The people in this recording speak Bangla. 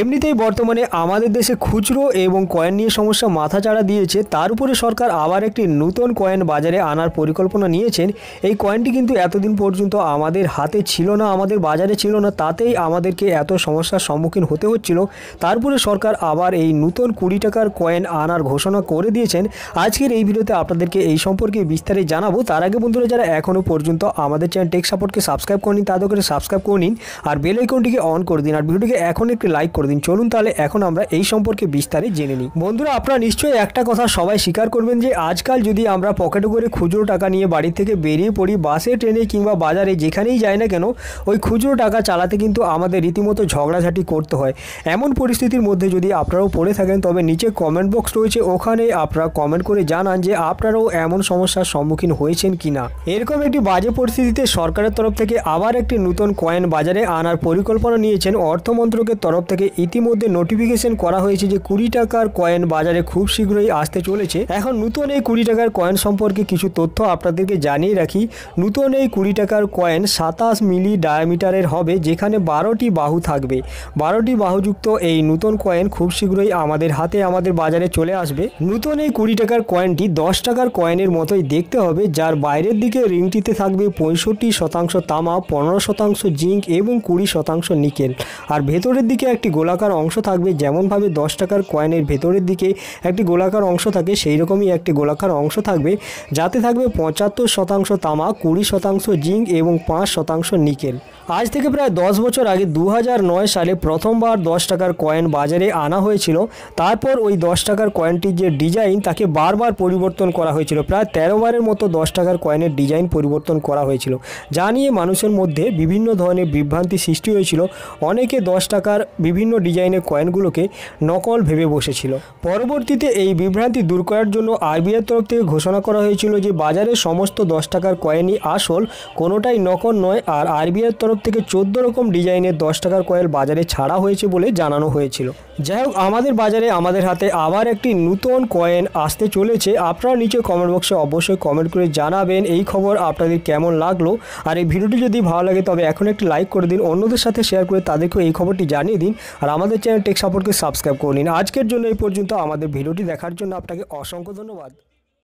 এমনিতেই বর্তমানে আমাদের দেশে খুচরো এবং কয়েন নিয়ে সমস্যা মাথাচাড়া দিয়েছে। তার উপরে সরকার আবার একটি নতুন কয়েন বাজারে আনার পরিকল্পনা নিয়েছেন। এই কয়েনটি কিন্তু এতদিন পর্যন্ত আমাদের হাতে ছিল না, আমাদের বাজারে ছিল না, তাতেই আমাদেরকে এত সমস্যার সম্মুখীন হতে হচ্ছিল। তারপরে সরকার আবার এই নতুন কুড়ি টাকার কয়েন আনার ঘোষণা করে দিয়েছেন। আজকের এই ভিডিওতে আপনাদেরকে এই সম্পর্কে বিস্তারিত জানাব। তার আগে বন্ধুরা, যারা এখনও পর্যন্ত আমাদের চ্যানেল টেক সাপোর্টকে সাবস্ক্রাইব করে নিন তাদের করে সাবস্ক্রাইব করে নিন আর বেল আইকনটিকে অন করে দিন। আর ভিডিওটিকে এখন একটি লাইক করে দিন। চলুন তাহলে এখন আমরা এই সম্পর্কে বিস্তারিত জেনে নিই। বন্ধুরা, আপনারা নিশ্চয়ই একটা কথা সবাই স্বীকার করবেন যে, আজকাল যদি আমরা পকেটে করে খুচরো টাকা নিয়ে বাড়ি থেকে বেরিয়ে পড়ি, বাসে, ট্রেনে কিংবা বাজারে যেখানেই যাই না কেন, ওই খুচরো টাকা চালাতে কিন্তু আমাদের রীতিমতো ঝগড়াঝাটি করতে হয়। এমন পরিস্থিতির মধ্যে যদি আপনারাও পড়ে থাকেন, তবে নিচে কমেন্ট বক্স রয়েছে। ওখানে আপনারা কমেন্ট করে জানান যে, আপনারাও এমন সমস্যার সম্মুখীন হয়েছেন কিনা। এরকম একটি বাজে পরিস্থিতিতে সরকারের তরফ থেকে আবার একটি নতুন কয়েন বাজারে আনার পরিকল্পনা নিয়েছেন অর্থমন্ত্রকের তরফ থেকে ইতিমধ্যে নোটিফিকেশন করা হয়েছে যে কুড়ি টাকার কয়েন বাজারে খুব শীঘ্রই আসতে চলেছে। এখন নতুন এই কুড়ি টাকার কয়েন সম্পর্কে কিছু তথ্য আপনাদেরকে জানিয়ে রাখি। নতুন এই কুড়ি টাকার কয়েন সাতাশ মিলি ডায়ামিটারের হবে, যেখানে বারোটি বাহু থাকবে। বারোটি বাহুযুক্ত এই নতুন কয়েন খুব শীঘ্রই আমাদের হাতে, আমাদের বাজারে চলে আসবে। নতুন এই কুড়ি টাকার কয়েনটি দশ টাকার কয়েনের মতোই দেখতে হবে, যার বাইরের দিকে রিংটিতে থাকবে পঁয়ষট্টি শতাংশ তামা, পনেরো শতাংশ জিঙ্ক এবং কুড়ি শতাংশ নিকেল। আর ভেতরের দিকে একটি গোলাকার অংশ থাকবে, যেমনভাবে দশ টাকার কয়েনের ভেতরের দিকে একটি গোলাকার অংশ থাকে সেই রকমই একটি গোলাকার অংশ থাকবে। যাতে থাকবে পঁচাত্তর শতাংশ তামা, কুড়ি শতাংশ জিঙ্ক এবং পাঁচ শতাংশ নিকেল। আজ থেকে প্রায় দশ বছর আগে দু সালে প্রথমবার দশ টাকার কয়েন বাজারে আনা হয়েছিল। তারপর ওই দশ টাকার কয়েনটির যে ডিজাইন, তাকে বারবার পরিবর্তন করা হয়েছিল। প্রায় তেরো বারের মতো দশ টাকার কয়েনের ডিজাইন পরিবর্তন করা হয়েছিল। যা নিয়ে মানুষের মধ্যে বিভিন্ন ধরনের বিভ্রান্তি সৃষ্টি হয়েছিল। অনেকে দশ টাকার বিভিন্ন ডিজাইনের কয়েনগুলোকে নকল ভেবে বসেছিল। পরবর্তীতে এই বিভ্রান্তি দূর করার জন্য আরবিআইয়ের তরফ থেকে ঘোষণা করা হয়েছিল যে বাজারের সমস্ত দশ টাকার কয়েনই আসল, কোনোটাই নকল নয় আর আরবিআইয়ের তরফ থেকে চোদ্দ রকম ডিজাইনের দশ টাকার কয়েন বাজারে ছাড়া হয়েছে বলে জানানো হয়েছিল। যাই হোক আমাদের বাজারে, আমাদের হাতে আবার একটি নতুন কয়েন আসতে চলেছে। আপনারা নিচে কমেন্ট বক্সে অবশ্যই কমেন্ট করে জানাবেন এই খবর আপনাদের কেমন লাগল। আর এই ভিডিওটি যদি ভালো লাগে, তবে এখন একটি লাইক করে দিন, অন্যদের সাথে শেয়ার করে তাদেরকেও এই খবরটি জানিয়ে দিন। আর আমাদের চ্যানেল টেক সাপোর্টকে সাবস্ক্রাইব করে নিন। আজকের জন্য এই পর্যন্ত। আমাদের ভিডিওটি দেখার জন্য আপনাকে অসংখ্য ধন্যবাদ।